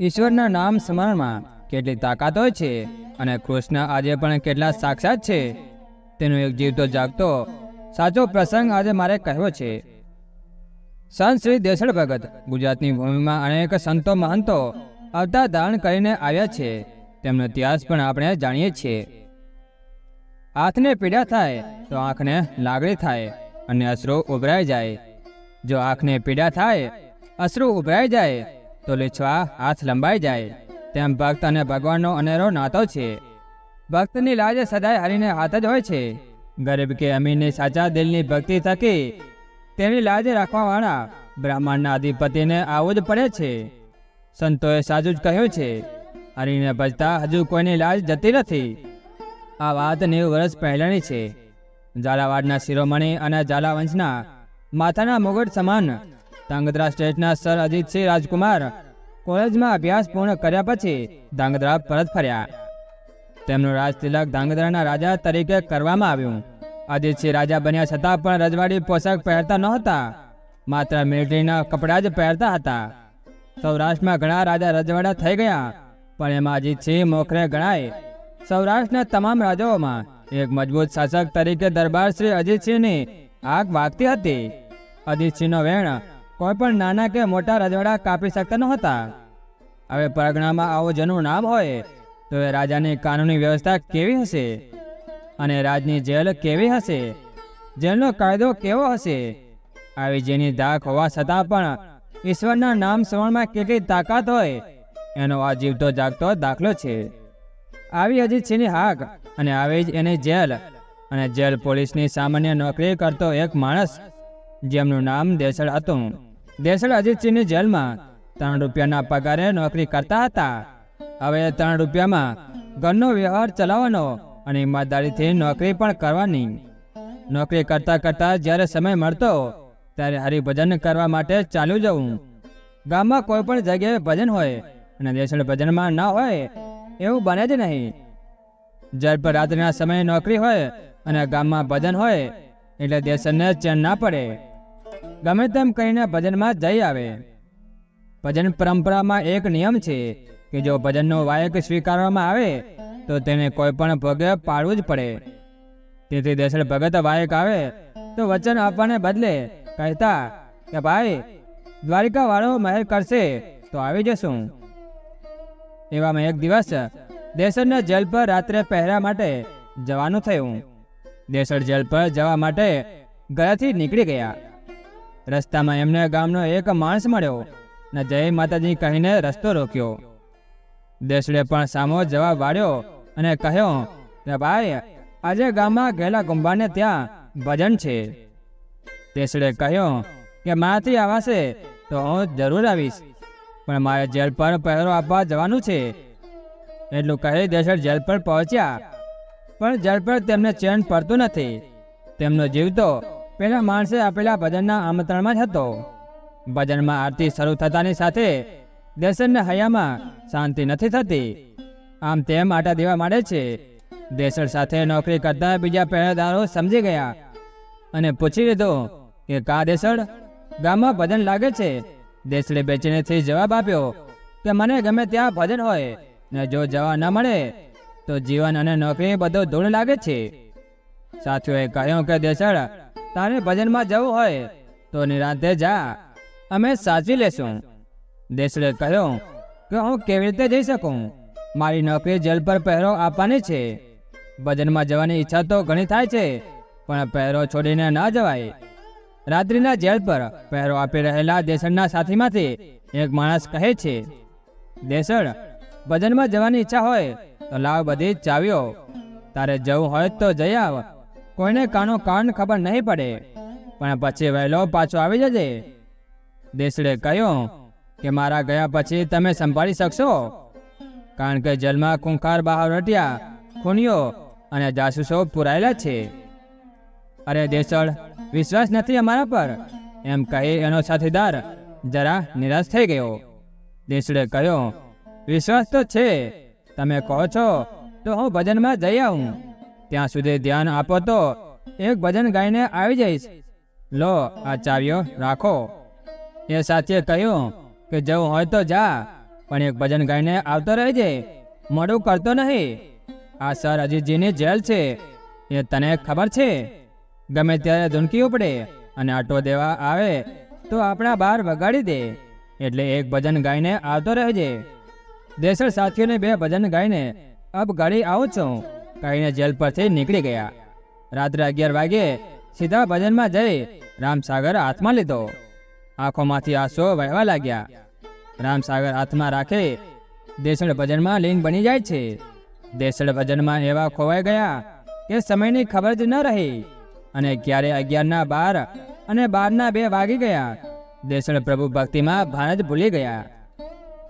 ઈશ્વરના નામ સ્મરણમાં કેટલી તાકાત હોય છે અને કૃષ્ણ આજે પણ કેટલા સાક્ષાત છે? તેનો એક જીવતો જાગતો, સાચો પ્રસંગ આજે મારે કહેવો છે. સંત શ્રી દેસળ ભગત ગુજરાતની ભૂમિમાં અનેક સંતો મહંતો અવતાર ધારણ કરીને આવ્યા છે. તેમનો ઇતિહાસ પણ આપણે જાણીએ છીએ. હાથને પીડા થાય તો આંખને લાગણી થાય અને અશ્રુ ઉભરાઈ જાય. જો આંખને પીડા થાય, અશ્રુ ઉભરાઈ જાય તો લીછવા હાથ લંબાઈ જાય. તેમ ભક્ત અને ભગવાનનો અનેરો નાતો છે. ભક્તની લાજ સદાય હરીને હાથ જ હોય છે. ગરીબ કે અમીરની સાચા દિલની ભક્તિ થકી તેની લાજ રાખવાવાળા બ્રાહ્મણના અધિપતિને આવું જ પડે છે. સંતોએ સાચું જ કહ્યું છે, હરીને ભજતા હજુ કોઈની લાજ જતી નથી. આ વાત નેવું વર્ષ પહેલાંની છે. ઝાલાવાડના શિરોમણી અને ઝાલાવંશના માથાના મુગટ સમાન ધાંગધ્રા સ્ટેટના સર અજીતસિંહ રાજકુમાર કોલેજમાં અભ્યાસ પૂર્ણ કર્યા પછી ધાંગધ્રા પરત ફર્યા. તેમનું રાજ તિલક ધાંગધ્રાના રાજા તરીકે કરવામાં આવ્યું. અજીતસિંહ રાજા બન્યા છતાં પણ રજવાડી પોશાક પહેરતા નહોતા. માત્ર મિલિટરીના કપડાં જ પહેરતા હતા. સૌરાષ્ટ્રમાં ઘણા રાજા રજવાડા થઈ ગયા, પણ એમાં અજીતસિંહ મોખરે ગણાય. સૌરાષ્ટ્રના તમામ રાજાઓમાં એક મજબૂત શાસક તરીકે દરબાર શ્રી અજીતસિંહની આગ વાગતી હતી. અજીતસિંહનો વેણ કોઈ પણ નાના કે મોટા રજવાડા કાપી શકતા નહોતા. હવે પરગણામાં આવું જેનું નામ હોય, તો એ રાજાની કાનૂની વ્યવસ્થા કેવી હશે? અને રાજની જેલ કેવી હશે? જેલનો કાયદો કેવો હશે? આવી જેની ધાક હોવા છતાં પણ ઈશ્વરના નામ શ્રવણમાં કેટલી તાકાત હોય, એનો આ જીવતો જાગતો દાખલો છે. આવી હજી છેની હાક અને આવી જ એની જેલ. અને જેલ પોલીસની સામાન્ય નોકરી કરતો એક માણસ, જેમનું નામ દેસળ હતું. દેસળ અજીતસિંહની જેલમાં ત્રણ રૂપિયાના પગારે નોકરી કરતા હતા. હવે ત્રણ રૂપિયામાં ઘરનો વ્યવહાર ચલાવવાનો અને ઈમાનદારીથી નોકરી પણ કરવાની. નોકરી કરતા કરતા જ્યારે સમય મળતો ત્યારે હરિભજન કરવા માટે ચાલ્યું જવું. ગામમાં કોઈ પણ જગ્યાએ ભજન હોય અને દેસડ ભજનમાં ના હોય એવું બને જ નહીં. જ્યારે રાત્રિના સમયે નોકરી હોય અને ગામમાં ભજન હોય એટલે દેશને ચેન ના પડે. ગમે તેમ કહીને ભજનમાં જઈ આવે. ભજન પરંપરામાં એક નિયમ છે કે જો ભજનનો વાયક સ્વીકારવામાં આવે, તો તેને કોઈ પણ ભોગે પાડવું જ પડે. તેથી દેસળ ભગત વાયક આવે, તો વચન આપવાને બદલે કહેતા કે ભાઈ દ્વારિકા વાળો મહેર કરશે, તો આવી જશું. એવામાં એક દિવસ દેસરના જેલ પર રાત્રે પહેરા માટે જવાનું થયું. દેસર જેલ પર જવા માટે ઘરેથી નીકળી ગયા. રસ્તામાં એમને ગામનો એક માણસ મળ્યો ને જય માતાજી કહીને રસ્તો રોક્યો. દેસડે પણ સામો જવાબ વાળ્યો અને કહ્યો કે, ભાઈ, આજે ગામમાં ગયેલા ગુંબાને ત્યાં ભજન છે. દેસડે કહ્યું કે, મારાથી આવાશે તો હું જરૂર આવીશ, પણ મારે જેલ પર પહેરો આપવા જવાનું છે. એટલું કહી દેસર જેલ પર પહોંચ્યા. પણ જેલ પર તેમને ચેન પડતું નથી. તેમનો જીવ તો પેલા માણસે આપેલા ભજનના આમંત્રણમાં જ હતો. ભજનમાં આરતી શરૂ થતાની સાથે દેસરના હૈયામાં શાંતિ નથી થતી. આમ તેમ આટા દેવા માંડે છે. દેસર સાથે નોકરી કરતા બીજા પહેરેદારો સમજી ગયા અને પૂછી લીધું કે કા દેસળ ગામમાં ભજન લાગે છે. દેસડે બેચીનેથી જવાબ આપ્યો કે મને ગમે ત્યાં ભજન હોય ને જો જવા ન મળે તો જીવન અને નોકરી બધો ધૂળ લાગે છે. સાથીઓએ કહ્યું કે દેસળ તારે ભજનમાં જવું હોય તો નિરાંતે જા. અમે સાચવી લેશું. દેસડે કહ્યું કે હું કેવી રીતે જઈ શકું? મારી નોકરી જેલ પર પહેરો આપવાની છે. ભજનમાં જવાની ઈચ્છા તો ઘણી થાય છે, પણ પહેરો છોડીને ન જવાય. રાત્રિના જેલ પર પહેરો આપી રહેલા દેસણના સાથીમાંથી એક માણસ કહે છે દેસણ ભજનમાં જવાની ઈચ્છા હોય તો લાવ બધી ચાવીઓ. તારે જવું હોય તો જઈ આવ. કોઈને કાનો કાન ખબર નહીં પડે. પણ પછી વહેલો પાછો આવી જજે. દેસડે કહ્યું કે મારા ગયા પછી તમે સંભાળી શકશો? કારણ કે જેલમાં ખૂંખાર બહાર રટ્યા ખૂનીઓ અને જાસૂસો પુરાયેલા છે. અરે દેસળ વિશ્વાસ નથી અમારા પર? એમ કહી એનો સાથીદાર જરા નિરાશ થઈ ગયો. દેસડે કહ્યું, વિશ્વાસ તો છે. તમે કહો છો તો હું ભજનમાં જઈ આવું. ત્યાં સુધી ધ્યાન આપો તો એક ભજન ગાઈને આવી જઈશ. લો, આ ચાવીઓ રાખો. એ સાથીએ કહ્યું કે જવું હોય તો જા, પણ એક ભજન ગાઈને આવતો રહેજે. મોડું કરતો નહીં. આ સર અજીતજીની જેલ છે. એ તને ખબર છે? ગમે ત્યારે ધૂનકી ઉપડે અને આટો દેવા આવે, તો આપણા બહાર વગાડી દે. એટલે એક ભજન ગાઈને આવતો રહેજે. દેસળ સાથીઓને બે ભજન ગાઈને અબ ગાડી આવું છું. કહીને જેલ પરથી નીકળી ગયા. રાત્રે અગિયાર વાગે સીધા ભજનમાં જઈ રામસાગર હાથમાં લીધો. આંખોમાંથી આંસુઓ વહેવા લાગ્યા. રામસાગર હાથમાં રાખે દેસળ ભજનમાં લીન બની જાય છે. દેસળ ભજનમાં એવા ખોવાઈ ગયા કે સમયની ખબર જ ન રહી. અને ક્યારે અગિયારના બાર અને બારના બે વાગી ગયા, દેસળ પ્રભુ ભક્તિમાં ભાન જ ભૂલી ગયા.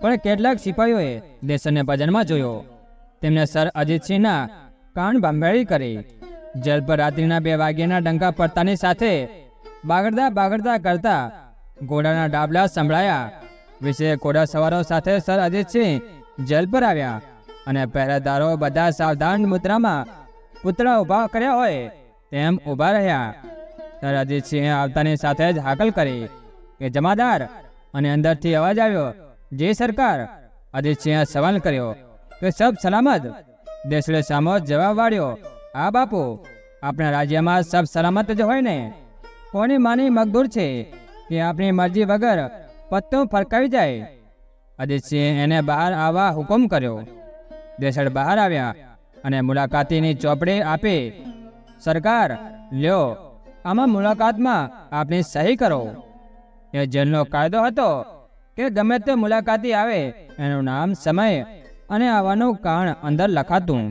પણ કેટલાક સિપાહીઓએ દેસળને ભજનમાં જોયો. તેમને સર અજીતસિંહના કાન ભંભેળી કરી. જેલ પર રાત્રિના બે વાગ્યાના ડંકા પડતાની સાથે બાગડતા બાગડતા કરતા ઘોડાના ડાબલા સંભળાયા. વિશે ઘોડા સવારો સાથે સર અજીતસિંહ જેલ પર આવ્યા અને પહેરેદારો બધા સાવધાન મુદ્રામાં પુતળા ઊભા કર્યા હોય તેમ ઊભા રહ્યા. સર અજીતસિંહે આવતાની સાથે જ હાકલ કરી કે, જમાદાર! અને અંદરથી અવાજ આવ્યો, જે સરકાર! અજીતસિંહે સવાલ કર્યો કે, સબ સલામત? દેશડે સામો જવાબ વાળ્યો. આ બાપુ, આપણા રાજ્યમાં સબ સલામત જ હોય ને? કોની માની મગદૂર છે કે આપણી મરજી વગર પત્તો ફરકાવી જાય? અજીતસિંહ એને બહાર આવવા હુકમ કર્યો. દેસડ બહાર આવ્યા અને મુલાકાતીની ચોપડી આપી. સરકાર, લ્યો, આમાં મુલાકાતમાં આપની સહી કરો. એ જેલનો કાયદો હતો કે ગમે તે મુલાકાતી આવે, એનું નામ સમય અને આવવાનું કારણ અંદર લખાતું.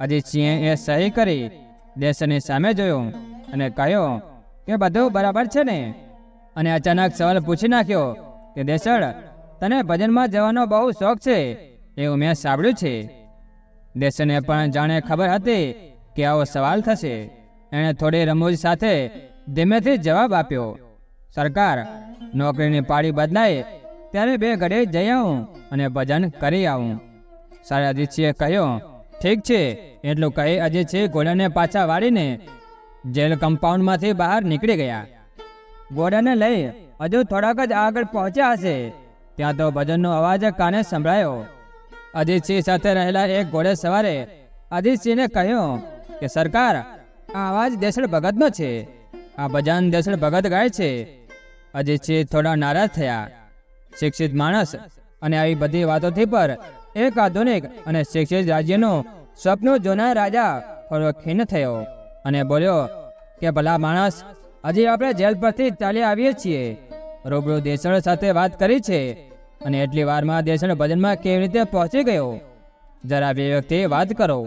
અજીતસિંહે એ સહી કરી. દેશની સામે જોયું અને કહ્યો કે બધું બરાબર છે ને? અને અચાનક સવાલ પૂછી નાખ્યો કે દેસળ તને ભજનમાં જવાનો બહુ શોખ છે? એવું મેં સાંભળ્યું છે. દેશને પણ જાણે ખબર હતી કે આવો સવાલ થશે. એણે થોડી રમૂજ સાથે ધીમેથી જવાબ આપ્યો, સરકાર, નોકરીની પાળી બદલાય ત્યારે બે ઘડે જઈ આવું અને ભજન કરી આવું. સારા અજીતસિંહે કહ્યું, ઠીક છે, એટલું કહી અજીતસિંહ ઘોડાને પાછા વાળીને જેલ કમ્પાઉન્ડમાંથી બહાર નીકળી ગયા. ઘોડાને લઈ હજુ થોડાક જ આગળ પહોંચ્યા હશે. ત્યાં તો ભજનનો અવાજ કાને સંભળાયો? અજીતસિંહ સાથે રહેલા એક ઘોડે સવારે અજીતસિંહને કહ્યું કે, સરકાર, આ અવાજ દેસળ ભગતનો છે. આ ભજન દેસળ ભગત ગાય છે. અજીતસિંહ થોડા નારાજ થયા. શિક્ષિત માણસ અને આવી બધી વાતોથી પર એક આધુનિક અને શિક્ષિત રાજ્યનો સ્વપ્નો જોનાર રાજા ખીન થયો અને બોલ્યો કે ભલા માણસ હજી આપણે જેલ પરથી ચાલી આવીએ છીએ. રૂબરૂ દેસણ સાથે વાત કરી છે અને એટલી વારમાં દેસણ ભજનમાં કેવી રીતે પહોંચી ગયો? જરા બે વ્યક્તિ વાત કરો.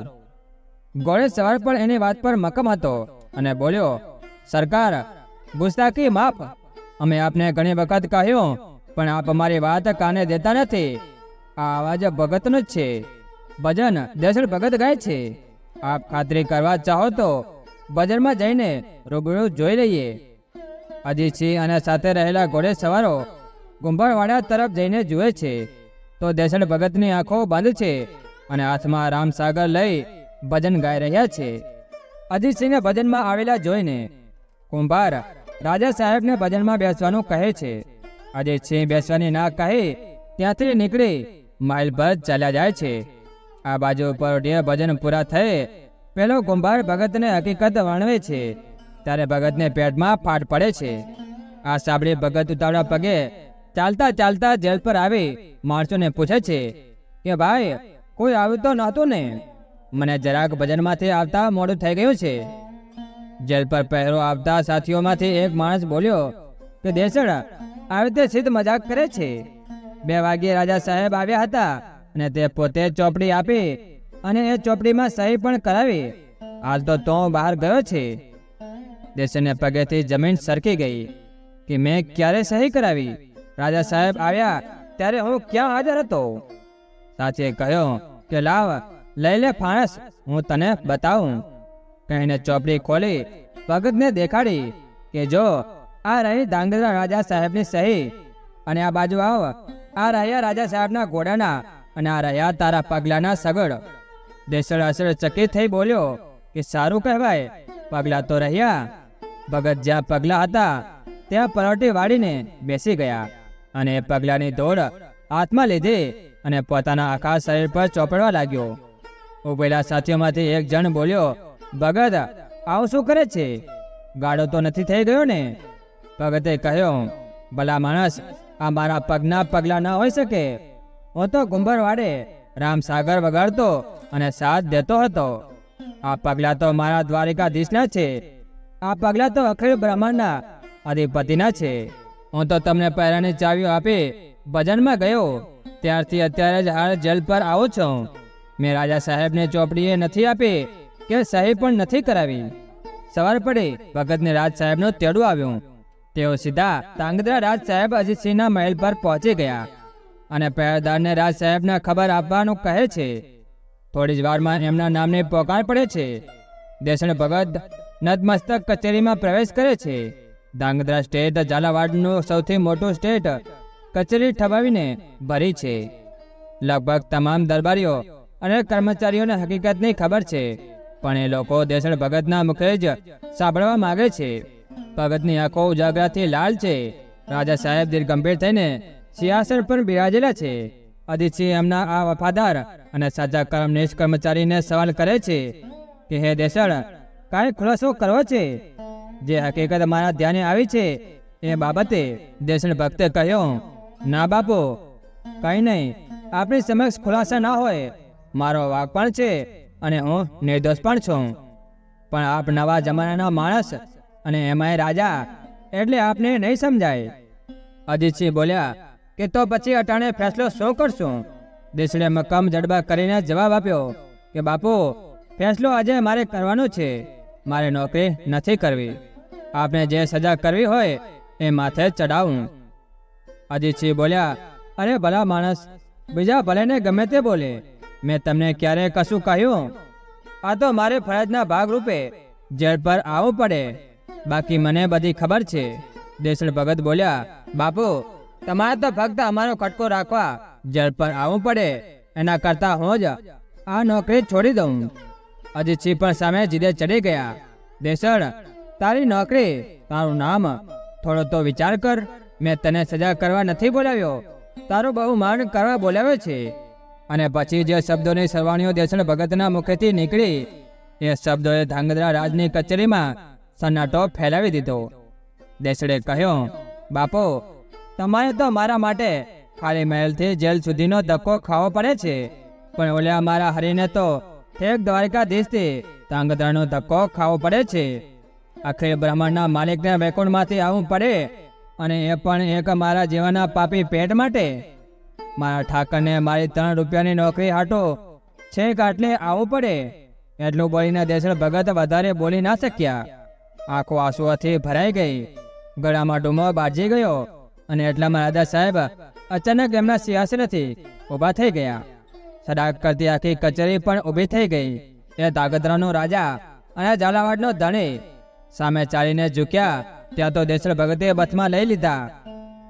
ગોળે સવાર પણ એની વાત પર મક્કમ હતો અને બોલ્યો, સરકાર ગુસ્તાકી માફ. અમે આપને ઘણી વખત કહ્યું પણ આપ અમારી વાત કાને દેતા નથી. આ અવાજ ભગતનો જ છે. ભજન દર્શન ભગત ગાય છે. આપ ખાતરી કરવા ચાહો તો ભજનમાં જઈને રૂબરૂ જોઈ લઈએ. અજીતસિંહ અને સાથે રહેલા ઘોડે સવારો ગુંભાળવાડા તરફ જઈને જુએ છે. તો દેસળ ભગતની આંખો બંધ છે અને હાથમાં રામસાગર લઈ ભજન ગાઈ રહ્યા છે. અજીતસિંહને ભજનમાં આવેલા જોઈને કુંભાર રાજા સાહેબને ભજનમાં બેસવાનું કહે છે. અજીતસિંહ બેસવાની ના કહે, ત્યાંથી નીકળી માઇલભર ચાલ્યા જાય છે. આ બાજુ પર ભજન પૂરા થયે, પેલો કુંભાર ભગતને હકીકત વર્ણવે છે. ત્યારે ભગતને પેટમાં ફાટ પડે છે. આ સાંભળી ભગત ઉતાવળા પગે ચાલતા ચાલતા જેલ પર આવી, માણસોને પૂછે છે કે, ભાઈ, કોઈ આવ્યું તો નહોતું ને? મને જરાક ભજનમાંથી આવતા મોડું થઈ ગયું છે. જેલ પર પહેરો આવતા સાથીઓમાંથી એક માણસ બોલ્યો કે દેસડ આવી તે સિદ્ધ મજાક કરે છે. બે વાગ્યે રાજા સાહેબ આવ્યા હતા અને તે પોતે ચોપડી આપી અને એ ચોપડીમાં સહી પણ કરાવી. હાલ તો તો બહાર ગયો છે. દેશને પગેથી જમીન સરકી ગઈ કે મેં ક્યારે સહી કરાવી? રાજા સાહેબ આવ્યા ત્યારે હું ક્યાં હાજર હતો? સાચે કહ્યો કે લાવ, લઈ લે ફાણસ, હું તને બતાવું. કહીને ચોપડી ખોલી, ભગતને દેખાડી કે જો આ રહી ધાંગધ્રા રાજા સાહેબની સહી. અને આ બાજુ આવ. આ રહ્યા રાજા સાહેબના ઘોડાના અને આ રહ્યા તારા પગલાના સગડ. દેસળ અસર ચકિત થઈ બોલ્યો કે સારું કહેવાય, પગલા તો રહ્યા. ભગત જ્યાં પગલા હતા, ત્યાં પરોટી વાળીને બેસી ગયા. અને પગલાની દોડ હાથમાં લીધી અને પોતાના આખા શરીર પર ચોપડવા લાગ્યો. ઉભેલા સાથીઓમાંથી એક જણ બોલ્યો, ભગત, આવું શું કરે છે? ગાડો તો નથી થઈ ગયો ને? ભગતે કહ્યો, ભલા માણસ, આ મારા પગના પગલા ન હોઈ શકે. હું તો કુંભરવાડે વાડે રામ સાગર વગાડતો અને સાથ દેતો હતો. આ પગલા તો મારા દ્વારિકાધીશના છે. આ પગલા તો અખિલ બ્રહ્માંડના અધિપતિના છે. હું તો તમને પહેરાની ચાવીઓ આપી ભજનમાં ગયો. ત્યારથી અત્યારે જ હાલ જેલ પર આવું છું. મેં રાજા સાહેબને ચોપડીએ નથી આપી કે સહી પણ નથી કરાવી. સવાર પડી ભગતને રાજ સાહેબનો તેડું આવ્યું. તેઓ સીધા તાંગદ્રા રાજ સાહેબ અજીતસિંહના મહેલ પર પહોંચી ગયા અને પહેરેદારને રાજ સાહેબને ખબર આપવાનું કહે છે. થોડી જ વારમાં એમના નામની પોકાર પડે છે. દેશણ ભગત નતમસ્તક કચેરીમાં પ્રવેશ કરે છે. ધાંગધ્રા સ્ટેટ ઝાલાવાડનું સૌથી મોટું સ્ટેટ કચેરી ઠબાવીને ભરી છે. લગભગ તમામ દરબારીઓ અને કર્મચારીઓને હકીકતની ખબર છે. પણ એ લોકો દેશણ ભગતના મુખે જ સાંભળવા માગે છે. ભગતની આંખો ઉજાગરાથી લાલ છે. રાજા સાહેબ દિલ થઈને સિંહાસન પર બિરાજેલા છે. અદિતસિંહ એમના આ વફાદાર અને સાજા કર્મનિષ્ઠ કર્મચારીને સવાલ કરે છે કે, હે દેસળ, કાંઈ ખુલાસો કરવો છે? જે હકીકત મારા ધ્યાને આવી છે એ બાબતે દેશણ ભક્તે કહ્યું, ના બાપુ, કંઈ નહીં. આપણી સમક્ષ ખુલાસા ના હોય. મારો વાક પણ છે અને હું નિર્દોષ પણ છું. પણ આપ નવા જમાનાના માણસ અને એમાંય રાજા, એટલે આપને નહીં સમજાય. અજીતસિંહ બોલ્યા કે તો પછી અટાણે ફેસલો શું કરશું? દેસડે મક્કમ જડબા કરીને જવાબ આપ્યો કે, બાપુ, ફેસલો આજે મારે કરવાનો છે. મારે નોકરી નથી કરવી. આપને જે સજા કરવી હોય એ માથે ચડાવું અજીતસિંહ બોલ્યા, અરે ભલા માણસ, બીજા ભલેને ગમે તે બોલે. મેં તમને ક્યારે કશું કહ્યું? આ તો મારે ફરજના ભાગરૂપે જેલ પર આવવું પડે. બાકી મને બધી ખબર છે. દેસણ ભગત બોલ્યા, બાપુ, તમારે તો ફક્ત અમારો કટકો રાખવા જળ પર આવવું પડે. એના કરતા હું જ આ નોકરી છોડી દઉં. અજીતસિંહ પણ સામે જીદે ચડી ગયા. દેસણ, તારી નોકરી તારું નામ થોડો તો વિચાર કર. મેં તને સજા કરવા નથી બોલાવ્યો. તારું બહુ માન કરવા બોલાવ્યો છે. અને પછી જે શબ્દોની સરવાણીઓ દેસણ ભગતના મુખેથી નીકળી, એ શબ્દોએ ધાંગધ્રા રાજની કચેરીમાં સન્નાટો ફેલાવી દીધો. દેસડે કહ્યું, બાપો, તમારે તો મારા માટે ખાલી મહેલથી જેલ સુધીનો ધક્કો ખાવો પડે છે. પણ ઓલ્યા મારા હરીને તો ઠેક દ્વારકાધીશથી તાંગધાનો ધક્કો ખાવો પડે છે. અખિલ બ્રહ્માંડના માલિકને વૈકુંઠમાંથી આવવું પડે અને એ પણ એક મારા જીવનના પાપી પેટ માટે. મારા ઠાકરને મારી ત્રણ રૂપિયાની નોકરી હાટો છેક આટલે આવવું પડે. એટલું બોલીને દેસળ ભગત વધારે બોલી ના શક્યા. આંખો આંસુઓથી ભરાઈ ગઈ. ગળામાં ડુમો બાજી ગયો અને એટલામાં રાજા સાહેબ અચાનક એમના સિંહાસનેથી ઊભા થઈ ગયા. સડાક કરતી આખી કચેરી પણ ઊભી થઈ ગઈ. એ દાગદરાનો રાજા અને ઝાલાવાડનો ધણી સામે ચાલીને ઝૂક્યા. ત્યાં તો દેસળ ભગતે બથમાં લઈ લીધા.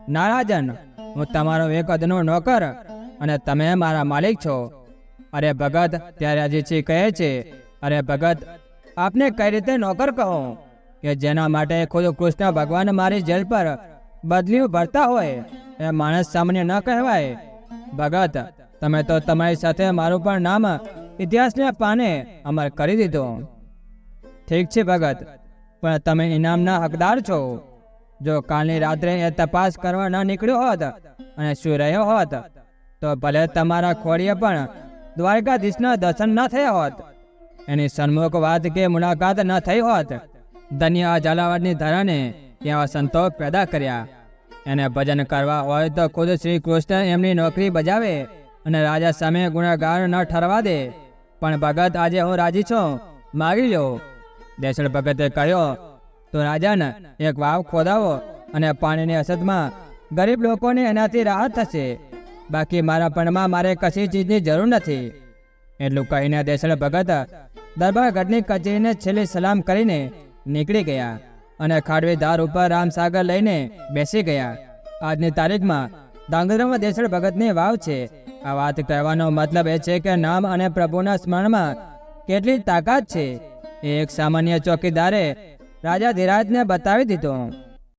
નારાજન, હું તમારો એક અદનો નોકર અને તમે મારા માલિક છો. અરે ભગત, ત્યારે અજીતસિંહ કહે છે, અરે ભગત, આપને કઈ રીતે નોકર કહો? કે જેના માટે ખુદ કૃષ્ણ ભગવાન મારી જેલ પર બદલીઓ ભરતા હોય, એ માણસ સામાન્ય ન કહેવાય. ભગત, તમે તો તમારી સાથે મારું પણ નામ ઇતિહાસને પાને અમર કરી દીધું. ઠીક છે ભગત, પણ તમે ઇનામના હકદાર છો. જો કાલની રાત્રે એ તપાસ કરવા ન નીકળ્યો હોત અને શું રહ્યો હોત, તો ભલે તમારા ખોડીએ પણ દ્વારકાધીશના દર્શન ન થયા હોત. એની સન્મુખ વાત કે મુલાકાત ન થઈ હોત ધન્ય ઝાલાવાડની ધરાને ત્યાં સંતો પેદા કર્યા. એને ભજન કરવા હોય તો ખુદ શ્રી કૃષ્ણ એમની નોકરી બજાવે અને રાજા સામે ગુણાગાર ન ઠરવા દે. પણ ભગત, આજે હું રાજી છું માગી લો. દેસળ ભગતે કહ્યો, તો રાજાને, એક વાવ ખોદાવો અને પાણીની અસદમાં ગરીબ લોકોને એનાથી રાહત થશે. બાકી મારા પણમાં મારે કશી ચીજની જરૂર નથી. એટલું કહીને દેસળ ભગત દરબારગઢની કચેરીને છેલ્લી સલામ કરીને નીકળી ગયા અને ખાડવી ધાર ઉપર રામસાગર લઈને બેસી ગયા. આજની તારીખમાં ડાંગરામાં દેસળ ભગતની વાવ છે. આ વાત કહેવાનો મતલબ એ છે કે નામ અને પ્રભુના સ્મરણમાં કેટલી તાકાત છે. એક સામાન્ય ચોકીદારે રાજા ધીરાજને બતાવી દીધો.